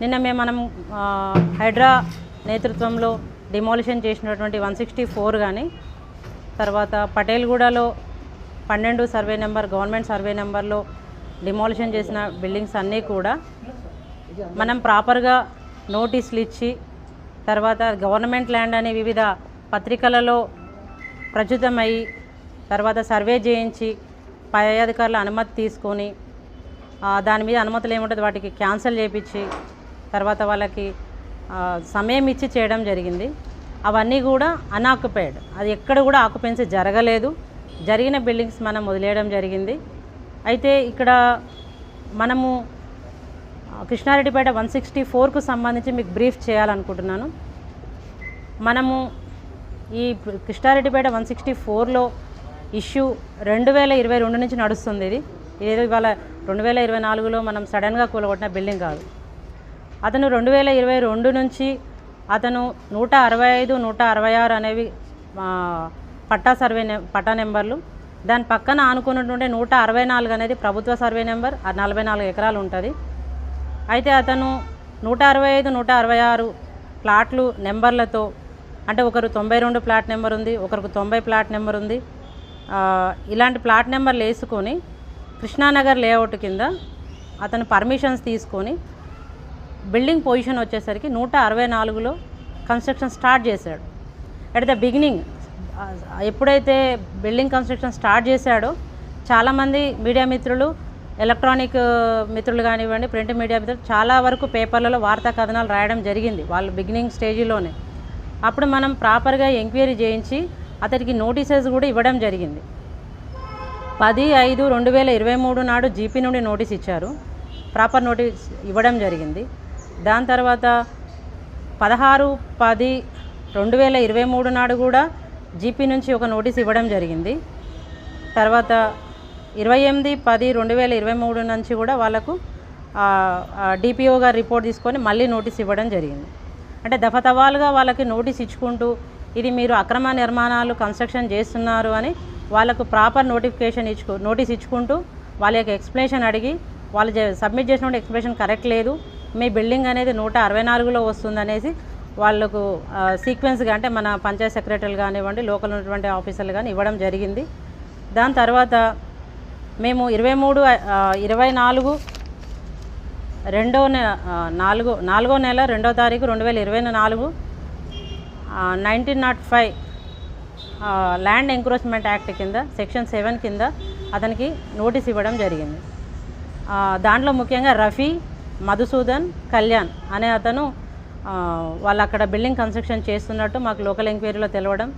నిన్న మేము మనం హైడ్రా నేతృత్వంలో డిమాలిషన్ చేసినటువంటి వన్ సిక్స్టీ ఫోర్ కానీ తర్వాత పటేల్గూడలో పన్నెండు సర్వే నెంబర్ గవర్నమెంట్ సర్వే నెంబర్లో డిమాలిషన్ చేసిన బిల్డింగ్స్ అన్నీ కూడా మనం ప్రాపర్గా నోటీసులు ఇచ్చి తర్వాత గవర్నమెంట్ ల్యాండ్ అనే వివిధ పత్రికలలో ప్రచురితమై తర్వాత సర్వే చేయించి పై అధికారుల అనుమతి తీసుకొని దాని మీద అనుమతులు ఏముంటుంది వాటికి క్యాన్సిల్ చేయించి తర్వాత వాళ్ళకి సమయం ఇచ్చి చేయడం జరిగింది. అవన్నీ కూడా అన్ఆక్యుపైడ్. అది ఎక్కడ కూడా ఆక్యుపెన్సీ జరగలేదు. జరిగిన బిల్డింగ్స్ మనం వదిలేయడం జరిగింది. అయితే ఇక్కడ మనము కృష్ణారెడ్డిపేట వన్ సిక్స్టీ ఫోర్కు సంబంధించి మీకు బ్రీఫ్ చేయాలనుకుంటున్నాను. మనము ఈ కృష్ణారెడ్డిపేట వన్ సిక్స్టీ ఫోర్లో ఇష్యూ రెండు వేల ఇరవై రెండు నుంచి నడుస్తుంది ఇది. ఇదేదో ఇవాళ రెండు వేల ఇరవై నాలుగులో మనం సడన్గా కూలగొట్టిన బిల్డింగ్ కాదు. అతను రెండు వేల ఇరవై రెండు నుంచి అతను నూట అరవై ఐదు నూట అరవై ఆరు అనేవి పట్టా సర్వే పట్టా నెంబర్లు. దాని పక్కన ఆనుకున్నటువంటి నూట అరవై నాలుగు అనేది ప్రభుత్వ సర్వే నెంబర్ నలభై నాలుగు ఎకరాలు ఉంటుంది. అయితే అతను నూట అరవై ఐదు నూట అరవై ఆరు ప్లాట్లు నెంబర్లతో అంటే ఒకరు తొంభై రెండు ప్లాట్ నెంబర్ ఉంది ఒకరికి తొంభై ప్లాట్ నెంబర్ ఉంది. ఇలాంటి ప్లాట్ నెంబర్లు వేసుకొని కృష్ణానగర్ లేఅవుట్ కింద అతను పర్మిషన్స్ తీసుకొని బిల్డింగ్ పొజిషన్ వచ్చేసరికి నూట అరవై నాలుగులో కన్స్ట్రక్షన్ స్టార్ట్ చేశాడు. అట్ ద బిగినింగ్ ఎప్పుడైతే బిల్డింగ్ కన్స్ట్రక్షన్ స్టార్ట్ చేశాడో చాలామంది మీడియా మిత్రులు ఎలక్ట్రానిక్ మిత్రులు కానివ్వండి ప్రింట్ మీడియా మిత్రులు చాలా వరకు పేపర్లలో వార్తా కథనాలు రాయడం జరిగింది వాళ్ళు బిగినింగ్ స్టేజీలోనే. అప్పుడు మనం ప్రాపర్గా ఎంక్వైరీ చేయించి అతనికి నోటీసెస్ కూడా ఇవ్వడం జరిగింది. పది ఐదు రెండు వేల ఇరవై మూడు నాడు జీపీ నుండి నోటీస్ ఇచ్చారు. ప్రాపర్ నోటీస్ ఇవ్వడం జరిగింది. దాని తర్వాత పదహారు పది రెండు వేల ఇరవై మూడు నాడు కూడా జీపీ నుంచి ఒక నోటీస్ ఇవ్వడం జరిగింది. తర్వాత ఇరవై ఎనిమిది పది రెండు వేల ఇరవై మూడు నుంచి కూడా వాళ్ళకు డిపిఓ గారు రిపోర్ట్ తీసుకొని మళ్ళీ నోటీస్ ఇవ్వడం జరిగింది. అంటే దఫతవాలుగా వాళ్ళకి నోటీస్ ఇచ్చుకుంటూ ఇది మీరు అక్రమ నిర్మాణాలు కన్స్ట్రక్షన్ చేస్తున్నారు అని వాళ్ళకు ప్రాపర్ నోటిఫికేషన్ ఇచ్చుకు నోటీస్ ఇచ్చుకుంటూ వాళ్ళ యొక్క ఎక్స్ప్లెనేషన్ అడిగి వాళ్ళు సబ్మిట్ చేసిన ఎక్స్ప్లెనేషన్ కరెక్ట్ లేదు. మీ బిల్డింగ్ అనేది నూట అరవై నాలుగులో వస్తుందనేసి వాళ్ళకు సీక్వెన్స్గా అంటే మన పంచాయత్ సెక్రటరీలు కానివ్వండి లోకల్ ఉన్నటువంటి ఆఫీసర్లు కానీ ఇవ్వడం జరిగింది. దాని తర్వాత మేము ఇరవై మూడు ఇరవై నాలుగు రెండో నె నాలుగో నాలుగో నెల రెండో తారీఖు రెండు వేల ఇరవై నాలుగు nineteen not five land encroachment act కింద సెక్షన్ సెవెన్ కింద అతనికి నోటీస్ ఇవ్వడం జరిగింది. దాంట్లో ముఖ్యంగా రఫీ మధుసూదన్ కళ్యాణ్ అనే అతను వాళ్ళు అక్కడ బిల్డింగ్ కన్స్ట్రక్షన్ చేస్తున్నట్టు మాకు లోకల్ ఎంక్వైరీలో తెలవడం